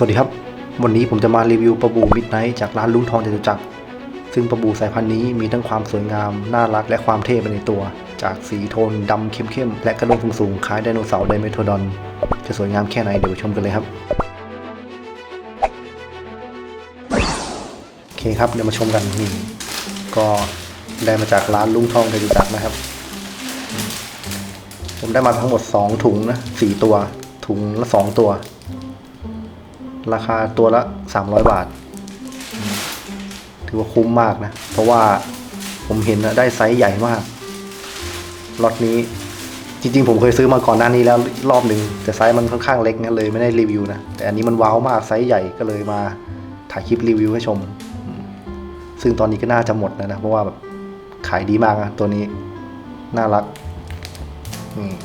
สวัสดีครับ วันนี้ผมจะมารีวิวปลาบูมิดไนท์จากร้านลุงทองจตุจักรซึ่งปลาบูสายพันธุ์นี้มีทั้งความสวยงาม น่ารักและความเท่ไปในตัว จากสีโทนดำเข้มๆ และกระโดงสูงๆ คล้ายไดโนเสาร์ไดเมโทดอน จะสวยงามแค่ไหนเดี๋ยวชมกันเลยครับ โอเคครับเดี๋ยวมาชมกันนี่ก็ได้มาจากร้านลุงทองจตุจักรนะครับ ผมได้มาทั้งหมด 2 ถุงนะ4ตัว ถุงละ 2 ตัว ราคาตัวละ 300 บาท ถือว่าคุ้มมากนะ เพราะว่าผมเห็นได้ไซส์ใหญ่มากล็อตนี้จริงๆ ผมเคยซื้อมาก่อนหน้านี้แล้วรอบหนึ่งแต่ไซส์มันค่อนข้างเล็กนะเลยไม่ได้รีวิวนะ แต่อันนี้มันว้าวมากไซส์ใหญ่ก็เลยมาถ่ายคลิปรีวิวให้ชม ซึ่งตอนนี้ก็น่าจะหมดแล้วนะ เพราะว่าแบบขายดีมากนะตัวนี้ น่ารัก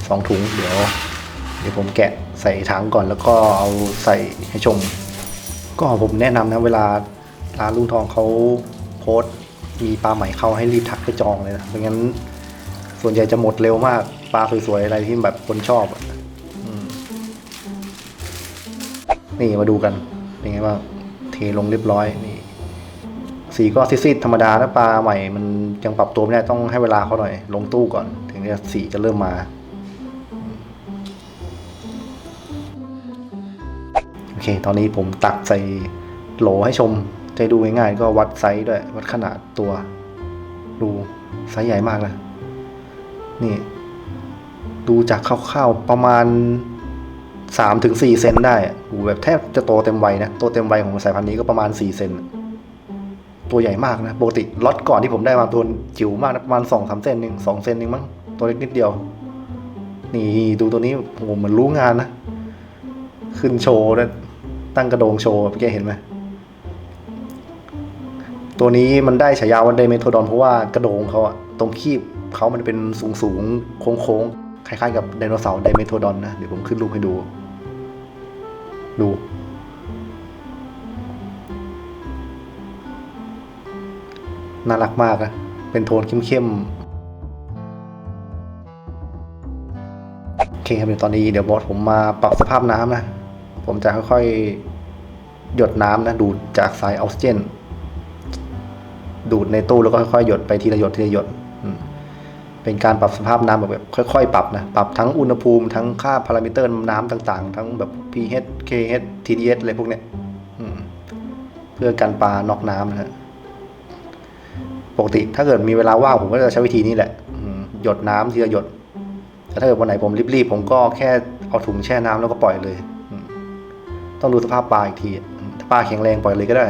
สองถุงเดี๋ยว เดี๋ยวผมแกะ ใส่ถังก่อนแล้วก็เอาใส่ให้ชม ก็ผมแนะนำนะเวลาร้านลุงทองเขาโพสต์มีปลาใหม่เข้าให้รีบทักไปจองเลยนะไม่งั้นส่วนใหญ่จะหมดเร็วมากปลาสวยๆอะไรที่แบบคนชอบอะอืมนี่มาดูกันเป็นไงบ้างเทลงเรียบร้อยนี่สีก็ซีดๆธรรมดาถ้าปลาใหม่มันยังปรับตัวไม่ได้ต้องให้เวลาเขาหน่อย ลงตู้ก่อน ถึงจะสีจะเริ่มมา เค ตอนนี้ผมตักใส่โหลให้ชมจะดูง่ายๆก็วัดไซส์ด้วย วัดขนาดตัวดูไซส์ใหญ่มากนะ นี่ ดูจากคร่าวๆประมาณสามถึงสี่เซนได้อะโหแบบแทบจะโตเต็มวัยนะ โตเต็มวัยของสายพันธุ์นี้ก็ประมาณสี่เซน ตัวใหญ่มากนะ ปกติล็อตก่อนที่ผมได้มาตัวจิ๋วมากนะประมาณสองสามเซนหนึ่งสองเซนหนึ่งมั้ง ตัวเล็กนิดเดียว นี่ดูตัวนี้โหเหมือนรู้งานนะ ขึ้นโชว์ด้วย ตั้งกระโดงโชว์พี่แกเห็นไหมตัวนี้มันได้ฉายาว่าไดเมโทรดอนเพราะว่ากระโดงเขาอะตรงคีบเขามันเป็นสูงสูงโค้งโค้งคล้ายๆกับไดโนเสาร์ไดเมโทรดอนนะเดี๋ยวผมขึ้นรูปให้ดู ดู น่ารักมากอะเป็นโทนเข้มๆโอเคครับเดี๋ยวตอนนี้เดี๋ยวบอสผมมาปรับสภาพน้ำนะ ผมจะค่อยๆหยดน้ำนะดูดจากสายออกซิเจน ดูดในตู้แล้วก็ค่อยๆหยดไปทีละหยดทีละหยดเป็นการปรับสภาพน้ำแบบแบบ ค่อยๆ ปรับนะปรับทั้งอุณหภูมิทั้งค่าพารามิเตอร์น้ำต่างๆ ทั้งแบบ pH KH TDS อะไรพวกเนี้ยเพื่อกันปลานอกน้ำนะฮะปกติถ้าเกิดมีเวลาว่างผมก็จะใช้วิธีนี้แหละหยดน้ำทีละหยดแต่ถ้าเกิดวันไหนผมรีบๆผมก็แค่เอาถุงแช่น้ำแล้วก็ปล่อยเลย ต้องดูสภาพปลาอีกที ถ้าปลาแข็งแรงปล่อยเลยก็ได้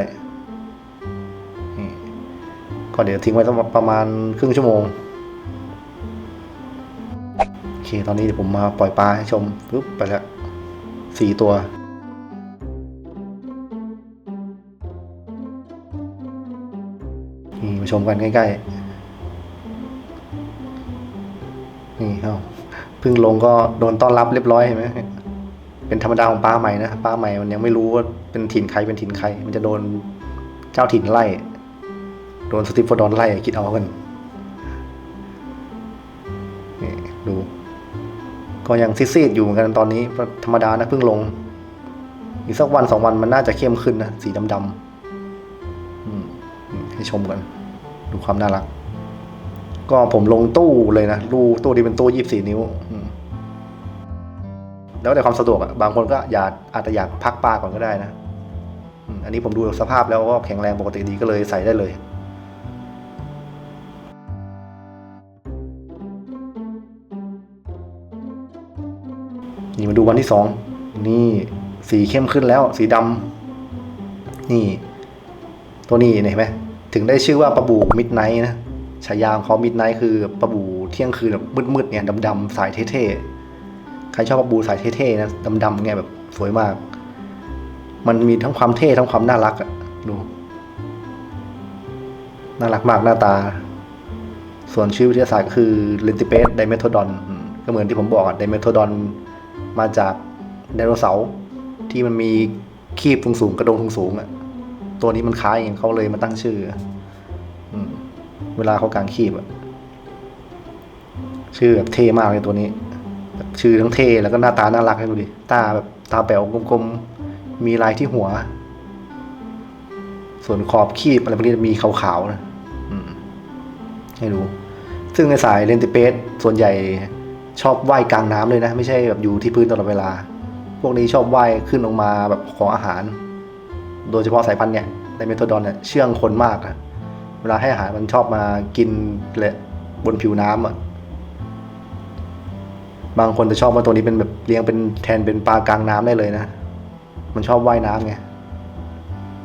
นี่ก็เดี๋ยวทิ้งไว้ประมาณครึ่งชั่วโมงโอเคตอนนี้เดี๋ยวผมมาปล่อยปลาให้ชมปึ๊บไปแล้วสี่ตัวนี่มาชมกันใกล้ๆนี่เอาเพิ่งลงก็โดนต้อนรับเรียบร้อยเห็นไหม เป็นธรรมดาของปลาใหม่นะปลาใหม่มันยังไม่รู้ว่าเป็นถิ่นใครเป็นถิ่นใคร มันจะโดนเจ้าถิ่นไล่ โดนสติฟโฟดอนไล่คิดเอากันนี่ดู ก็ยังซีดๆอยู่เหมือนกันตอนนี้ธรรมดานะเพิ่งลง อีกสักวันสองวันมันน่าจะเข้มขึ้นนะสีดำๆให้ชมกัน ดูความน่ารัก ก็ผมลงตู้เลยนะตู้ตู้ที่เป็นตู้ยี่สิบสี่นิ้วอื แล้วแต่ความสะดวกอะบางคนก็อยากอาจจะอยากพักปลาก่อนก็ได้นะอันนี้ผมดูสภาพแล้วก็แข็งแรงปกติดีก็เลยใส่ได้เลยนี่มาดูวันที่สองนี่สีเข้มขึ้นแล้ว สีดำนี่ ตัวนี้เห็นไหมถึงได้ชื่อว่าปลาบูมิดไนท์นะฉายาของเขามิดไนท์คือปลาบูเที่ยงคืนแบบมืดๆเนี่ยดำๆสายเท่ๆ ใครชอบปลาบูสายเท่ๆนะดำๆเนี่ยแบบสวยมาก มันมีทั้งความเท่ทั้งความน่ารักอะดูน่ารักมากหน้าตา ส่วนชื่อวิทยาศาสตร์ก็คือเลนติเปสไดเมโทดอนก็เหมือนที่ผมบอกอะไดเมโทดอนมาจากไดโนเสาร์ที่มันมีคีบสูงๆกระดงสูงๆอะตัวนี้มันคล้ายอย่างเขาเลยมาตั้งชื่ออเวลาเขากางคีบอะชื่อแบบเท่มากเลยตัวนี้ แบบชื่อทั้งเท่แล้วก็หน้าตาน่ารักให้ดูดิ ตาแบบตาแป๋วกลมๆ มีลายที่หัว ส่วนขอบคีบอะไรพวกนี้มีขาวๆนะให้ดู ซึ่งในสายเลนติเปสส่วนใหญ่ชอบว่ายกลางน้ำเลยนะ ไม่ใช่แบบอยู่ที่พื้นตลอดเวลา พวกนี้ชอบว่ายขึ้นลงมาแบบขออาหาร โดยเฉพาะสายพันธุ์เนี่ยในเมโทดอนเนี่ยเชื่องคนมากนะเวลาให้อาหารมันชอบมากินเลยบนผิวน้ำอะ บางคนจะชอบว่าตัวนี้เป็นแบบเลี้ยงเป็นแทนเป็นปลากลางน้ำได้เลยนะ มันชอบว่ายน้ำไง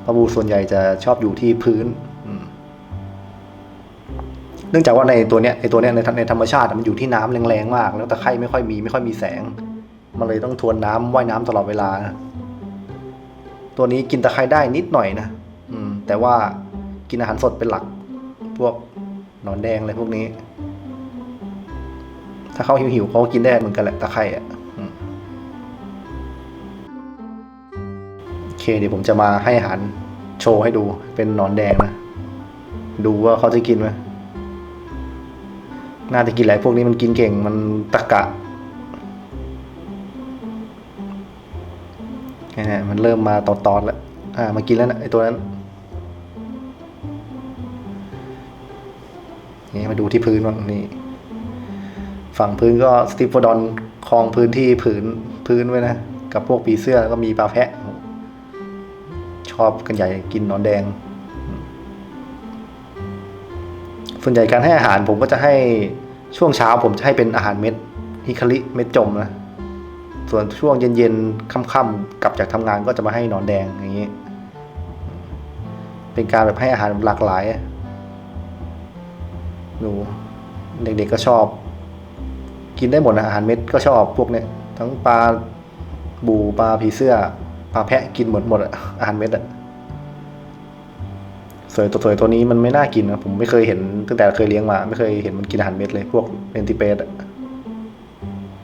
ปลาบูส่วนใหญ่จะชอบอยู่ที่พื้นเนื่องจากว่าในตัวเนี้ยในตัวเนี้ยในในธรรมชาติมันอยู่ที่น้ำแรงๆมาก แล้วตะไคร่ไม่ค่อยมีไม่ค่อยมีแสง มันเลยต้องทวนน้ำว่ายน้ำตลอดเวลานะตัวนี้กินตะไคร่ได้นิดหน่อยนะอืม แต่ว่ากินอาหารสดเป็นหลัก พวกหนอนแดงอะไรพวกนี้ ถ้าเขาหิวๆเขาก็กินได้เหมือนกันแหละตะไคร่อะโอเคเดี๋ยวผมจะมาให้อาหารโชว์ให้ดูเป็นหนอนแดงนะ ดูว่าเขาจะกินไหมน่าจะกินหละพวกนี้มันกินเก่งมันตะกะเนี่ยมันเริ่มมาตอนๆแล้ว อ่ามากินแล้วนะไอตัวนั้น นี่มาดูที่พื้นบ้างนี่ ฝั่งพื้นก็สติฟโฟดอนครองพื้นที่ผืนพื้นไว้นะ กับพวกปีเสื้อแล้วก็มีปลาแพะ ชอบกันใหญ่กินนอนแดง ส่วนใหญ่การให้อาหารผมก็จะให้ช่วงเช้าผมจะให้เป็นอาหารเม็ดฮิคาริเม็ดจมนะ ส่วนช่วงเย็นๆค่ำๆกลับจากทำงานก็จะมาให้นอนแดงอย่างนี้ เป็นการแบบให้อาหารหลากหลายดูเด็กๆก็ชอบ กินได้หมดนะอาหารเม็ดก็ชอบพวกเนี้ยทั้งปลาบูปลาผีเสื้อปลาแพะกินหมดหมดอาหารเม็ดอะสวยตัวสวยตัวนี้มันไม่น่ากินนะผมไม่เคยเห็นตั้งแต่เคยเลี้ยงมา ไม่เคยเห็นมันกินอาหารเม็ดเลย พวกเอนติเปสอะ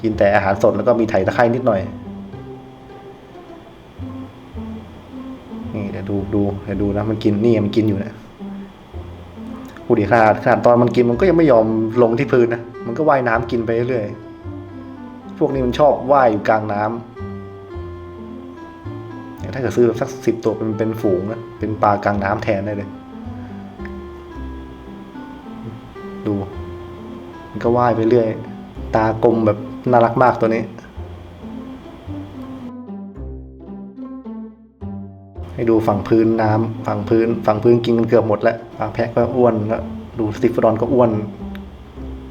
กินแต่อาหารสดแล้วก็มีไถตะไคร่นิดหน่อยนี่เดี๋ยวดูดูเดี๋ยวดูนะมันกินนี่มันกินอยู่นะ ดดีขนาดขนาดตอนมันกินมันก็ยังไม่ยอมลงที่พื้นนะ มันก็ว่ายน้ำกินไปเรื่อยพวกนี้มันชอบว่ายอยู่กลางน้ำเนี่ยถ้าเกิดซื้อสักสิบตัวเป็นเป็นฝูงนะ เป็นปลากลางน้ำแทนได้เลย ดู มันก็ว่ายไปเรื่อย ตากลมแบบน่ารักมากตัวนี้ ให้ดูฝั่งพื้นน้ำฝั่งพื้น ฝั่งพื้นกินกันเกือบหมดแล้วปลาแพะก็อ้วนแล้วดูสติฟดอนก็อ้วน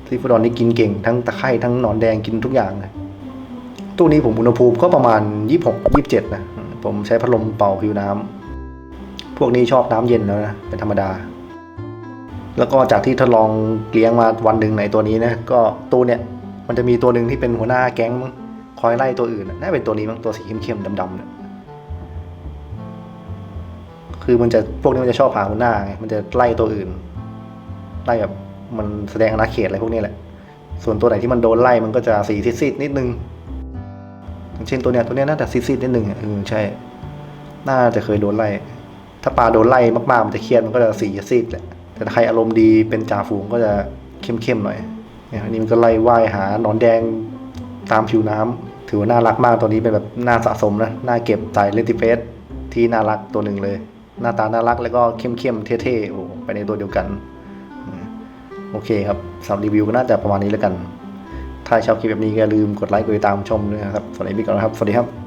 สติฟดอนนี่กินเก่ง ทั้งตะไคร่ทั้งหนอนแดงกินทุกอย่างเลยตู้นี้ผมอุณหภูมิก็ประมาณยี่หกยี่เจ็ดนะ ผมใช้พัดลมเป่าผิวน้ำพวกนี้ชอบน้ำเย็นแล้วนะ เป็นธรรมดา แล้วก็จากที่ทดลองเลี้ยงมาวันหนึ่งในตัวนี้นะ ก็ตู้เนี่ย มันจะมีตัวหนึ่งที่เป็นหัวหน้าแก๊งคอยไล่ตัวอื่นนะน่าเป็นตัวนี้มั้งตัวสีเข้มๆดำๆเนี่ย คือมันจะพวกนี้มันจะชอบหาหัวหน้าไงมันจะไล่ตัวอื่นไล่แบบมันแสดงอาณาเขตอะไรพวกนี้แหละ ส่วนตัวไหนที่มันโดนไล่มันก็จะสีซีดๆนิดนึงเช่นตัวเนี้ยตัวเนี้ยน่าจะซีดๆนิดนึงอะเอใช่ น่าจะเคยโดนไล่ ถ้าปลาโดนไล่มากๆมันจะเครียดมันก็จะสีซีดแหละ แต่ถ้าใครอารมณ์ดีเป็นจ่าฝูงก็จะเข้มๆหน่อยเนี่ยอันนี้มันก็ไล่ว่ายหาหนอนแดงตามผิวน้ำถือว่าน่ารักมากตัวนี้เป็นแบบน่าสะสมนะน่าเก็บใส่เลติเฟสที่น่ารักตัวหนึ่งเลย หน้าตาน่ารักแล้วก็เข้มๆเท่ๆโอ้ไปในตัวเดียวกัน โอเคครับสำหรับรีวิวก็น่าจะประมาณนี้แล้วกัน ถ้าชอบคลิปแบบนี้ก็อย่าลืมกดไลค์กดติดตามชมด้วยนะครับสวัสดีพี่ก่อนนะครับ สวัสดีครับ